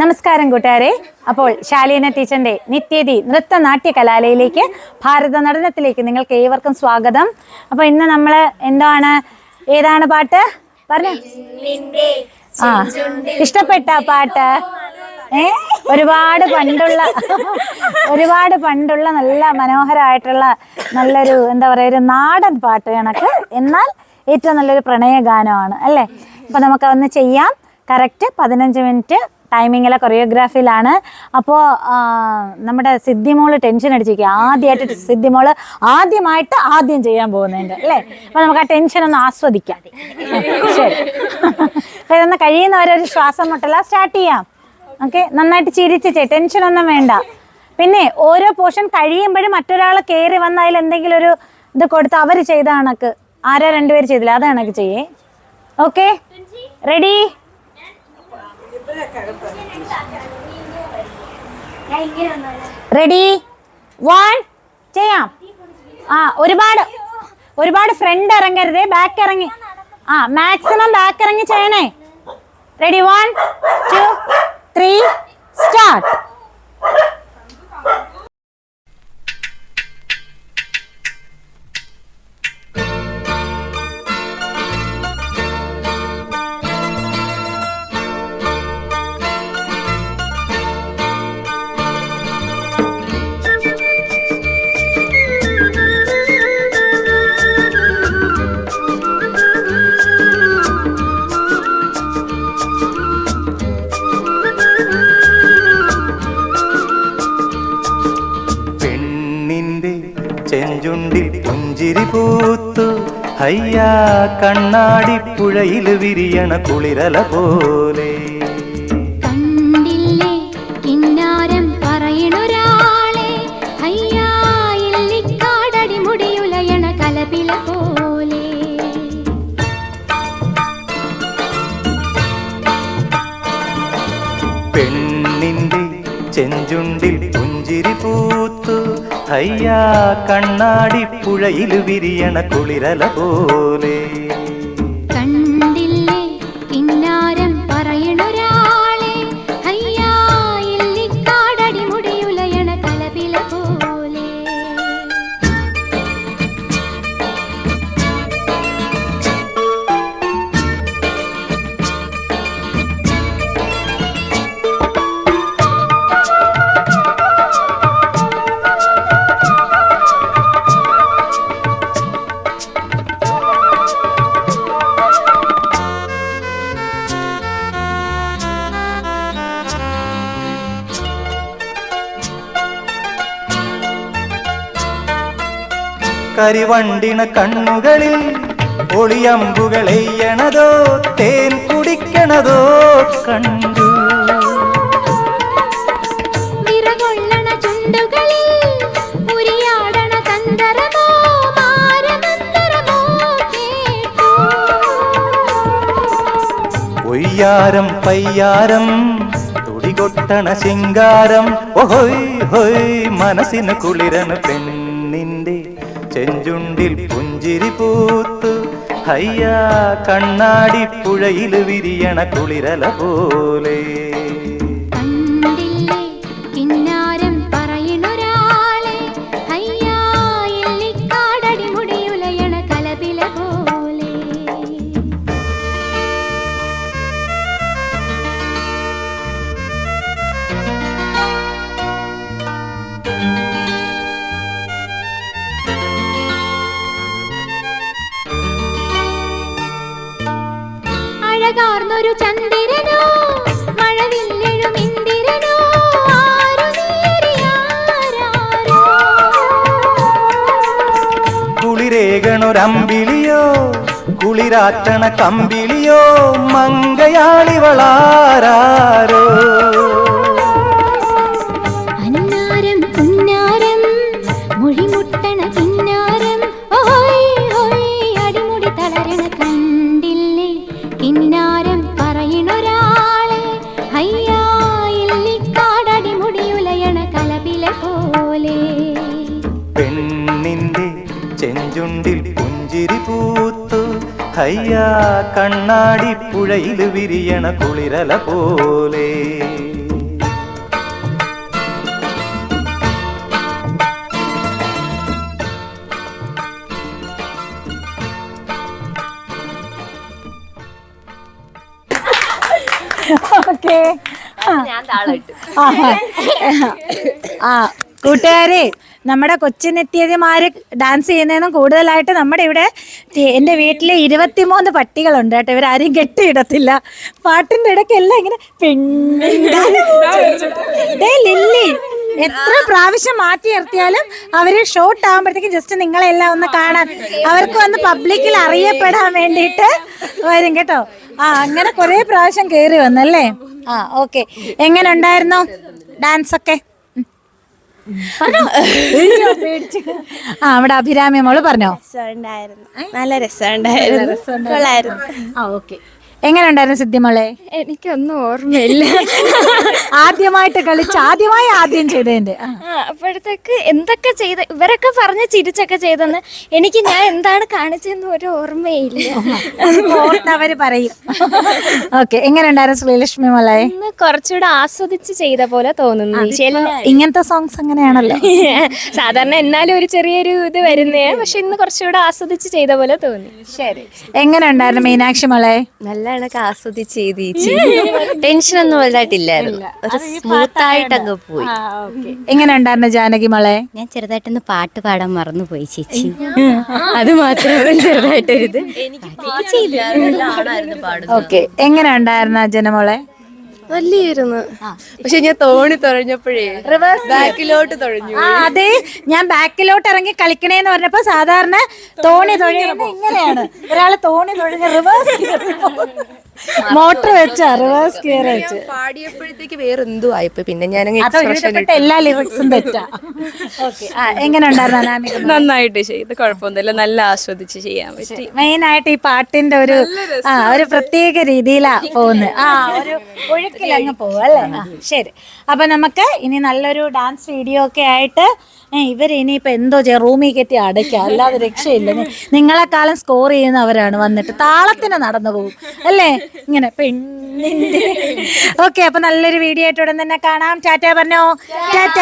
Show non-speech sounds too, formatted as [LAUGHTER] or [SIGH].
നമസ്കാരം കൂട്ടുകാരെ. അപ്പോൾ ശാലീന ടീച്ചറിന്റെ നിത്യതി നൃത്ത നാട്യ കലാലയിലേക്ക് ഭാരത നടനത്തിലേക്ക് നിങ്ങൾക്ക് ഏവർക്കും സ്വാഗതം. അപ്പോൾ ഇന്ന് നമ്മൾ എന്താണ് ഏതാണ് പാട്ട്? പറഞ്ഞു. ആ ഇഷ്ടപ്പെട്ട പാട്ട്. ഏ ഒരുപാട് പണ്ടുള്ള ഒരുപാട് പണ്ടുള്ള നല്ല മനോഹരമായിട്ടുള്ള നല്ലൊരു എന്താ പറയുക ഒരു നാടൻ പാട്ട് കണക്ക്. എന്നാൽ ഏറ്റവും നല്ലൊരു പ്രണയ ഗാനമാണ് അല്ലേ? അപ്പൊ നമുക്ക് അതൊന്ന് ചെയ്യാം. കറക്റ്റ് പതിനഞ്ച് മിനിറ്റ് ടൈമിങ്ങിലെ കൊറിയോഗ്രാഫിയിലാണ് അപ്പോൾ നമ്മുടെ സിദ്ധിമോൾ ടെൻഷൻ അടിച്ചിരിക്കുക. ആദ്യമായിട്ട് സിദ്ധിമോൾ ആദ്യമായിട്ട് ആദ്യം ചെയ്യാൻ പോകുന്നുണ്ട് അല്ലേ? അപ്പോൾ നമുക്ക് ആ ടെൻഷൻ ഒന്ന് ആസ്വദിക്കാം. ശരി. അപ്പോൾ ഇതൊന്ന് കഴിയുന്നവരൊരു ശ്വാസം മുട്ടല സ്റ്റാർട്ട് ചെയ്യാം. ഓക്കെ നന്നായിട്ട് ചിരിച്ചേ ടെൻഷൻ ഒന്നും വേണ്ട. പിന്നെ ഓരോ പോർഷൻ കഴിയുമ്പോഴും മറ്റൊരാൾ കയറി വന്ന അതിൽ എന്തെങ്കിലും ഒരു ഇത് കൊടുത്ത് അവർ ചെയ്ത കണക്ക്. ആരാ രണ്ടുപേർ ചെയ്തില്ല? അത് കണക്ക് ചെയ്യേ. ഓക്കെ റെഡി റെഡി വൺ ചെയ്യാം. ആ ഒരുപാട് ഒരുപാട് ഫ്രണ്ട് ഇറങ്ങരുതേ ബാക്ക് ഇറങ്ങി. ആ മാക്സിമം ബാക്ക് ഇറങ്ങി ചെയ്യണേ. Ready one two three start ഹയ്യാ കണ്ണാടി പുഴയിൽ വിരിയണ കുളിരല പോലെ. കണ്ടില്ലേ കിന്നാരം പറയണൊരാളെ. അയ്യാ കലപില പോലെ. പെണ്ണിന്റെ ചെഞ്ചുണ്ടിൽ പുഞ്ചിരി പൂത്തു ഹയ്യാ കണ്ണാടി പുഴയിൽ വിരിയണ കുളിരല പോലെ കരിവണ്ടിണ കണ്ണുകളിൽ ഒളിയമ്പുകൾ എയ്യണതോ തേൻ കുടിക്കണതോ കണ്ടു. ഒയ്യാരം പയ്യാരം തുടികൊട്ടണ ശിങ്കാരം ഓഹോയ് ഹോയ് മനസ്സിന് കുളിരന് പെണ്ണിന്റെ ചെഞ്ചുണ്ടിൽ പുഞ്ചിരി പൂത്തു ഹയ്യാ കണ്ണാടി പുഴയിൽ വിരിയണ കുളിരല പോലെ. കുളിരേകണൊരമ്പിളിയോ കുളിരാറ്റണ കമ്പിളിയോ മങ്കയാളിവളാരോ ஐயா கண்ணாடி புழையிலு விரியன குளிரல போலே. ഓക്കേ ഞാൻ ആ. കൂട്ടുകാരെ നമ്മുടെ കൊച്ചിനെത്തിയതിമാര് ഡാൻസ് ചെയ്യുന്നതിനും കൂടുതലായിട്ട് നമ്മുടെ ഇവിടെ എന്റെ വീട്ടിലെ ഇരുപത്തിമൂന്ന് പട്ടികളുണ്ട് കേട്ടോ ഇവരാരും കെട്ടിയിടത്തില്ല പാട്ടിന്റെ ഇടയ്ക്ക് എല്ലാം ഇങ്ങനെ പെണ്ണിന്റെ ദേ ലില്ലി എത്ര പ്രാവശ്യം മാറ്റി നിർത്തിയാലും അവർ ഷോർട്ട് ആകുമ്പോഴത്തേക്കും ജസ്റ്റ് നിങ്ങളെല്ലാം ഒന്ന് കാണാൻ അവർക്ക് വന്ന് പബ്ലിക്കിൽ അറിയപ്പെടാൻ വേണ്ടിയിട്ട് വരും കേട്ടോ ആ അങ്ങനെ കുറെ പ്രാവശ്യം കയറി വന്നല്ലേ ആ ഓക്കെ എങ്ങനെ ഉണ്ടായിരുന്നു ഡാൻസ് ഒക്കെ. ആ അവിടെ അഭിരാമി മോൾ പറഞ്ഞോ? രസമുണ്ടായിരുന്നു. നല്ല രസമുണ്ടായിരുന്നു. കൊള്ളായിരുന്നു. ആ ഓക്കെ. എങ്ങനെ ഉണ്ടായിരുന്നു സിദ്ധിമോളെ എനിക്കൊന്നും ഓർമ്മയില്ല. ആദ്യമായിട്ട് കളിച്ച് ആദ്യമായി ആദ്യം ചെയ്തതിന്റെ. അപ്പോഴത്തേക്ക് എന്തൊക്കെ ചെയ്ത് ഇവരൊക്കെ പറഞ്ഞ് ചിരിച്ചൊക്കെ ചെയ്തെന്ന് എനിക്ക് ഞാൻ എന്താണ് കാണിച്ചതെന്ന് ഒരു ഓർമ്മയില്ല. അവർ പറയും. ഓക്കെ എങ്ങനെയുണ്ടായിരുന്നു ശ്രീലക്ഷ്മി മോളെ? ഇന്ന് കുറച്ചുകൂടെ ആസ്വദിച്ച് ചെയ്ത പോലെ തോന്നുന്നു ഇങ്ങനത്തെ സോങ്സ് അങ്ങനെയാണല്ലോ. സാധാരണ എന്നാലും ഒരു ചെറിയൊരു ഇത് വരുന്നേ പക്ഷെ ഇന്ന് കുറച്ചുകൂടെ ആസ്വദിച്ച് ചെയ്ത പോലെ തോന്നി. ശരി. എങ്ങനെയുണ്ടായിരുന്നു മീനാക്ഷി മോളെ? നല്ല കണക്ക് ആസ്വദിച്ച് ടെൻഷൻ ഒന്നും വലുതായിട്ടില്ലായിരുന്നു. ഒരു സ്മൂത്ത് ആയിട്ട് അങ്ങ് പോയി. എങ്ങനെ ഉണ്ടായിരുന്നു ജാനകി മോളെ? ഞാൻ ചെറുതായിട്ടൊന്ന് പാട്ട് പാടാൻ മറന്നു പോയി ചേച്ചി അത് മാത്രമേ ചെറുതായിട്ടൊരിത്. ഓക്കെ. എങ്ങനെ ഉണ്ടായിരുന്നു ജനമോളെ? നല്ലായിരുന്നു പക്ഷെ ഞാൻ തോണി തുഴഞ്ഞപ്പോഴേ റിവേഴ്സ് ബാക്കിലോട്ട് തുഴഞ്ഞു ആ അതെ. ഞാൻ ബാക്കിലോട്ട് ഇറങ്ങി കളിക്കണേന്ന് പറഞ്ഞപ്പോ സാധാരണ തോണി തൊഴിയുന്നത് ഇങ്ങനെയാണ്. ഒരാൾ തോണി തുഴഞ്ഞ റിവേഴ്സ് മോട്ടർ വെച്ച റിവേഴ്സ് ഗിയർ വെച്ച്. പാടിയപ്പോഴത്തേക്ക് വേറെ എന്തോ ആയിപ്പോ പിന്നെ ഒരുവിധപ്പെട്ട എല്ലാ ലിറിക്സും തെറ്റാ. ഓക്കെ എങ്ങനെ ഉണ്ടായിരുന്നു [LAUGHS] നന്നായിട്ട് ചെയ്ത്. കുഴപ്പമൊന്നുമില്ല. നല്ല ആസ്വദിച്ച് ചെയ്യാൻ പറ്റി. മെയിൻ ആയിട്ട് ഈ പാട്ടിന്റെ ഒരു ആ ഒരു പ്രത്യേക രീതിയിലാ പോകുന്നത്. ആ ഒരു ഒഴുക്കിലങ്ങ് പോകും അല്ലേ? ശരി. അപ്പൊ നമുക്ക് ഇനി നല്ലൊരു ഡാൻസ് വീഡിയോ ഒക്കെ ആയിട്ട് ഏ, ഇവർ ഇനിയിപ്പോ എന്തോ ചെയ്യാം? റൂമിൽ കയറ്റി അടയ്ക്കുക. അല്ലാതെ രക്ഷയില്ല. നിങ്ങളെക്കാലം നിങ്ങളെക്കാളും സ്കോർ ചെയ്യുന്നവരാണ് വന്നിട്ട്. താളത്തിന് നടന്നു പോകും അല്ലേ? ഇങ്ങനെ പെണ്ണിന്റെ. [LAUGHS] ഓക്കെ അപ്പൊ നല്ലൊരു വീഡിയോ ആയിട്ട് ഉടൻ തന്നെ കാണാം. ടാറ്റ പറഞ്ഞോ? ടാറ്റ.